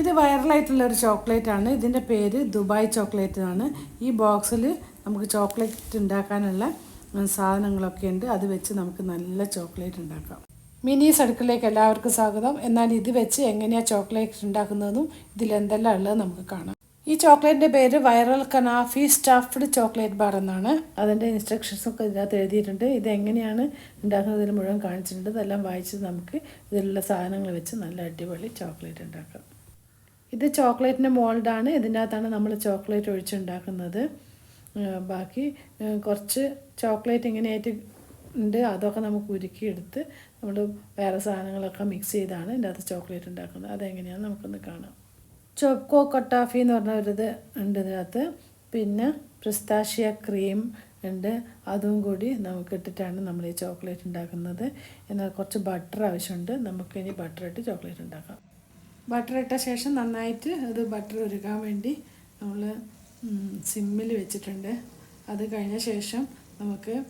ഇത് വൈറലായിട്ടുള്ള ഒരു ചോക്ലേറ്റ് ആണ്. ഇതിന്റെ പേര് ദുബായ് ചോക്ലേറ്റ് ആണ്. ഈ ബോക്സിൽ നമുക്ക് ചോക്ലേറ്റ് ഉണ്ടാക്കാനുള്ള സാധനങ്ങളൊക്കെ ഉണ്ട് അത് വെച്ച് നമുക്ക് നല്ല ചോക്ലേറ്റ് ഉണ്ടാക്കാം മിനി സർക്കിളിലേക്ക് എല്ലാവർക്കും സ്വാഗതം. എന്നാൽ ഇത് വെച്ച് എങ്ങനെയാണ് ചോക്ലേറ്റ് ഉണ്ടാക്കുന്നതെന്നും ഇതിലെന്തെല്ലാം ഉള്ളത് നമുക്ക് കാണാം. ഈ ചോക്ലേറ്റിന്റെ പേര് viral kunafa stuffed chocolate bar എന്നാണ്. അതിന്റെ ഇൻസ്ട്രക്ഷൻസ് ഒക്കെ ഇതിനകത്ത് എഴുതിയിട്ടുണ്ട്. ഇത് എങ്ങനെയാണ് മുഴുവൻ കാണിച്ചിട്ടുണ്ട്. ഇതെല്ലാം വായിച്ച് നമുക്ക് ഇതിലുള്ള സാധനങ്ങൾ വെച്ച് നല്ല അടിപൊളി ചോക്ലേറ്റ് ഉണ്ടാക്കാം ഇത് ചോക്ലേറ്റിന്റെ മോൾഡാണ്. ഇതിന്റെ അകത്താണ് നമ്മൾ ചോക്ലേറ്റ് ഒഴിച്ചുണ്ടാക്കുന്നത്. ബാക്കി കുറച്ച് ചോക്ലേറ്റ് ഇങ്ങനെയായിട്ട് ഉണ്ട് അതൊക്കെ നമുക്ക് ഉരുക്കിയെടുത്ത് നമ്മൾ വേറെ സാധനങ്ങളൊക്കെ മിക്സ് ചെയ്താണ് ഇതിന്റെ അകത്ത് ചോക്ലേറ്റ് ഉണ്ടാക്കുന്നത്. അതെങ്ങനെയാണ് നമുക്കൊന്ന് കാണാം. ചോക്കോ കൊട്ടാഫി എന്ന് പറഞ്ഞ ഒരിത് ഉണ്ട് ഇതിനകത്ത്. പിന്നെ പിസ്താഷ്യ ക്രീം ഉണ്ട്. അതും കൂടി നമുക്ക് ഇട്ടിട്ടാണ് നമ്മൾ ഈ ചോക്ലേറ്റ് ഉണ്ടാക്കുന്നത്. എന്നാൽ കുറച്ച് ബട്ടർ ആവശ്യമുണ്ട്. നമുക്ക് ഇനി ബട്ടർ ഇട്ട് ചോക്ലേറ്റ് ഉണ്ടാക്കാം. ബട്ടർ ഇട്ട ശേഷം നന്നായിട്ട് അത് ബട്ടർ ഒരുക്കാൻ വേണ്ടി നമ്മൾ സിമ്മിൽ വെച്ചിട്ടുണ്ട്. അത് കഴിഞ്ഞ ശേഷം നമുക്ക്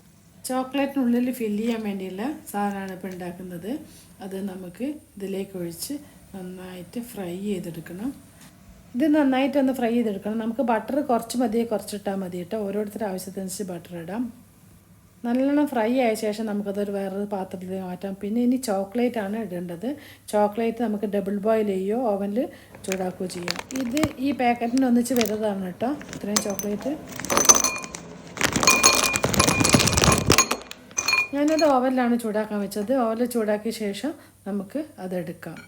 ചോക്ലേറ്റിനുള്ളിൽ ഫില്ല് ചെയ്യാൻ വേണ്ടിയുള്ള സാധനമാണ് ഇപ്പോൾ ഉണ്ടാക്കുന്നത്. അത് നമുക്ക് ഇതിലേക്ക് ഒഴിച്ച് നന്നായിട്ട് ഫ്രൈ ചെയ്തെടുക്കണം. ഇത് നന്നായിട്ടൊന്ന് ഫ്രൈ ചെയ്തെടുക്കണം. നമുക്ക് ബട്ടർ കുറച്ച് മതിയെ കുറച്ചിട്ടാൽ മതി കേട്ടോ. ഓരോരുത്തരുടെ ആവശ്യത്തിനനുസരിച്ച് ബട്ടർ ഇടാം. നല്ലോണം ഫ്രൈ ആയ ശേഷം നമുക്കതൊരു വേറൊരു പാത്രത്തിൽ മാറ്റാം. പിന്നെ ഇനി ചോക്ലേറ്റ് ആണ് ഇടേണ്ടത്. ചോക്ലേറ്റ് നമുക്ക് ഡബിൾ ബോയിൽ ചെയ്യുകയോ ഓവനിൽ ചൂടാക്കുകയോ ചെയ്യാം. ഇത് ഈ പാക്കറ്റിന് ഒന്നിച്ച് വരുന്നതാണ് കേട്ടോ. ഇത്രയും ചോക്ലേറ്റ് ഞാനത് ഓവനിലാണ് ചൂടാക്കാൻ വെച്ചത്. ഓവനിൽ ചൂടാക്കിയ ശേഷം നമുക്ക് അതെടുക്കാം.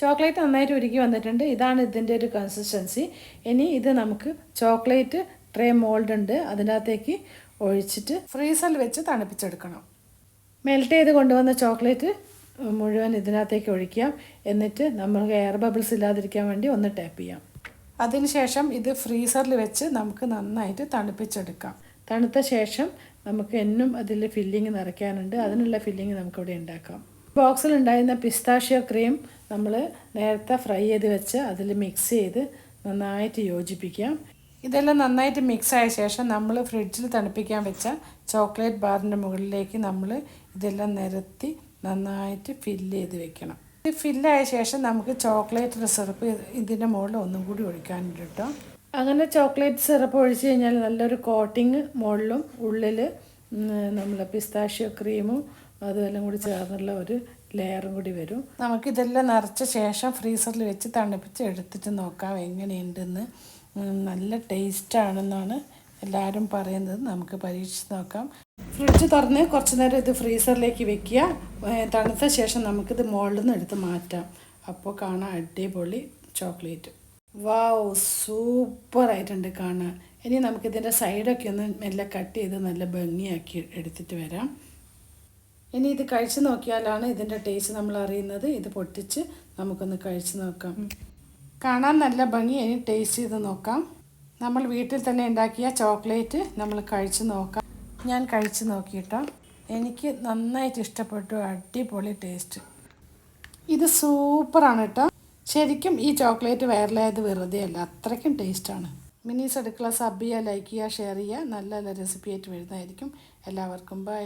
ചോക്ലേറ്റ് നന്നായിട്ട് ഉരുക്കി വന്നിട്ടുണ്ട്. ഇതാണ് ഇതിന്റെ ഒരു കൺസിസ്റ്റൻസി ഇനി ഇത് നമുക്ക് ചോക്ലേറ്റ് ട്രേ മോൾഡ് ഉണ്ട്. അതിനകത്തേക്ക് ഒഴിച്ചിട്ട് ഫ്രീസറിൽ വെച്ച് തണുപ്പിച്ചെടുക്കണം. മെൽറ്റ് ചെയ്ത് കൊണ്ടുവന്ന ചോക്ലേറ്റ് മുഴുവൻ ഇതിനകത്തേക്ക് ഒഴിക്കാം. എന്നിട്ട് നമുക്ക് എയർ ബബിൾസ് ഇല്ലാതിരിക്കാൻ വേണ്ടി ഒന്ന് ടാപ്പ് ചെയ്യാം. അതിനുശേഷം ഇത് ഫ്രീസറിൽ വെച്ച് നമുക്ക് നന്നായിട്ട് തണുപ്പിച്ചെടുക്കാം. തണുത്ത ശേഷം നമുക്ക് എന്നും അതിൽ ഫില്ലിങ് നിറയ്ക്കാനുണ്ട്. അതിനുള്ള ഫില്ലിങ് നമുക്കിവിടെ ഉണ്ടാക്കാം. ബോക്സിൽ ഉണ്ടായിരുന്ന പിസ്താഷ്യോ ക്രീം നമ്മൾ നേരത്തെ ഫ്രൈ ചെയ്ത് വെച്ച് അതിൽ മിക്സ് ചെയ്ത് നന്നായിട്ട് യോജിപ്പിക്കാം. ഇതെല്ലാം നന്നായിട്ട് മിക്സ് ആയ ശേഷം നമ്മൾ ഫ്രിഡ്ജിൽ തണുപ്പിക്കാൻ വെച്ച ചോക്ലേറ്റ് ബാറിന്റെ മുകളിലേക്ക് നമ്മൾ ഇതെല്ലാം നിരത്തി നന്നായിട്ട് ഫില്ല് ചെയ്ത് വെക്കണം. ഇത് ഫില്ലായ ശേഷം നമുക്ക് ചോക്ലേറ്റ് സിറപ്പ് ഇതിന്റെ മുകളിൽ ഒന്നും കൂടി ഒഴിക്കാനുണ്ട് കേട്ടോ അങ്ങനെ ചോക്ലേറ്റ് സിറപ്പ് ഒഴിച്ച് കഴിഞ്ഞാൽ നല്ലൊരു കോട്ടിങ് മുകളിലും ഉള്ളിൽ നമ്മൾ പിസ്താഷ്യോ ക്രീമും അതുമെല്ലാം കൂടി ചേർന്നുള്ള ഒരു ലെയറും കൂടി വരും. നമുക്കിതെല്ലാം നിറച്ച ശേഷം ഫ്രീസറിൽ വെച്ച് തണുപ്പിച്ച് എടുത്തിട്ട് നോക്കാം എങ്ങനെയുണ്ടെന്ന്. നല്ല ടേസ്റ്റാണെന്നാണ് എല്ലാവരും പറയുന്നത്. നമുക്ക് പരീക്ഷിച്ച് നോക്കാം. ഫ്രിഡ്ജ് തുറന്ന് കുറച്ച് നേരം ഇത് ഫ്രീസറിലേക്ക് വെക്കുക. തണുത്ത ശേഷം നമുക്കിത് മുകളിൽ നിന്ന് എടുത്ത് മാറ്റാം. അപ്പോൾ കാണാൻ അടിപൊളി ചോക്ലേറ്റ്. വാവ് സൂപ്പറായിട്ടുണ്ട് കാണാൻ. ഇനി നമുക്കിതിന്റെ സൈഡൊക്കെ ഒന്ന് മെല്ലെ കട്ട് ചെയ്ത് നല്ല ഭംഗിയാക്കി എടുത്തിട്ട് വരാം. ഇനി ഇത് കഴിച്ച് നോക്കിയാലാണ് ഇതിന്റെ ടേസ്റ്റ് നമ്മൾ അറിയുന്നത്. ഇത് പൊട്ടിച്ച് നമുക്കൊന്ന് കഴിച്ച് നോക്കാം. കാണാൻ നല്ല ഭംഗി. ഇനി ടേസ്റ്റ് ചെയ്ത് നോക്കാം. നമ്മൾ വീട്ടിൽ തന്നെ ഉണ്ടാക്കിയ ചോക്ലേറ്റ് നമ്മൾ കഴിച്ച് നോക്കാം. ഞാൻ കഴിച്ച് നോക്കിയിട്ടോ. എനിക്ക് നന്നായിട്ട് ഇഷ്ടപ്പെട്ടു. അടിപൊളി ടേസ്റ്റ് ഇത് സൂപ്പറാണ് കേട്ടോ. ശരിക്കും ഈ ചോക്ലേറ്റ് വൈറലായത് വെറുതെ അല്ല. അത്രയ്ക്കും ടേസ്റ്റാണ് മിനി അടുക്കള സബ് ചെയ്യുക ലൈക്ക് ചെയ്യുക ഷെയർ ചെയ്യുക. നല്ല നല്ല റെസിപ്പി ആയിട്ട് വരുന്നതായിരിക്കും. എല്ലാവർക്കും ബൈ